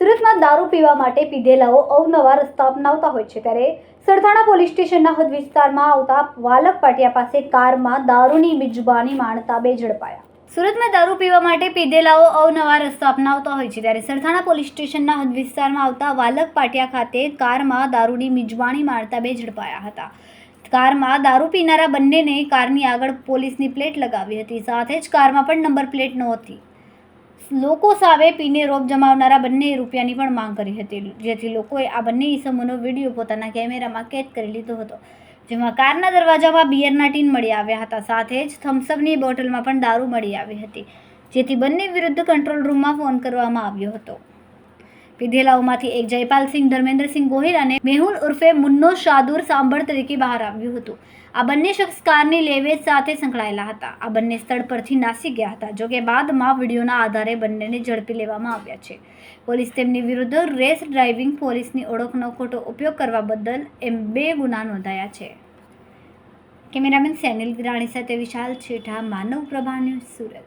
સુરતમાં દારૂ પીવા માટે પીધેલાઓ અવનવા રસ્તા અપનાવતા હોય છે ત્યારે સરથાણા પોલીસ સ્ટેશનના હદ વિસ્તારમાં આવતા વાલક પાટિયા પાસે કારમાં દારૂની મિજબાની માણતા બે ઝડપાયા સુરતમાં દારૂ પીવા માટે પીધેલાઓ અવનવા રસ્તા અપનાવતા હોય છે ત્યારે સરથાણા પોલીસ સ્ટેશનના હદ વિસ્તારમાં આવતા વાલક પાટિયા ખાતે કારમાં દારૂની મિજબાણી માણતા બે ઝડપાયા હતા. કારમાં દારૂ પીનારા બંનેને કારની આગળ પોલીસની પ્લેટ લગાવી હતી. સાથે જ કારમાં પણ નંબર પ્લેટ નહોતી. લોકો સામે પીને રોપ જમાવનારા બંને રૂપિયાની પણ માંગ કરી હતી, જેથી લોકોએ આ બંને ઈસમોનો વીડિયો પોતાના કેમેરામાં કેદ કરી લીધો હતો, જેમાં કારના દરવાજામાં બિયરના ટીન મળી આવ્યા હતા. સાથે જ થમ્સઅપની બોટલમાં પણ દારૂ મળી આવી હતી, જેથી બંને વિરુદ્ધ કંટ્રોલ રૂમમાં ફોન કરવામાં આવ્યો હતો. પીધેલાઓમાંથી એક જયપાલસિંહ, ધર્મેન્દ્રસિંહ ગોહિલ અને મેહુલ ઉર્ફે મુન્નો શાદુર સાંભળ તરીકે બહાર આવ્યું હતું. આ બંને શખ્સ કારની લેવેજ સાથે સંકળાયેલા હતા. આ બંને સ્થળ પરથી નાસી ગયા હતા જોકે બાદમાં વિડીયોના આધારે બંનેને ઝડપી લેવામાં આવ્યા છે. પોલીસ તેમની વિરુદ્ધ રેસ ડ્રાઇવિંગ પોલીસની ઓળખનો ખોટો ઉપયોગ કરવા બદલ એમ બે ગુના નોંધાયા છે. કેમેરામેન સેનિલ વિરાણી સાથે વિશાલ છેઠા, માનવ પ્રભા ન્યૂઝ સુરત.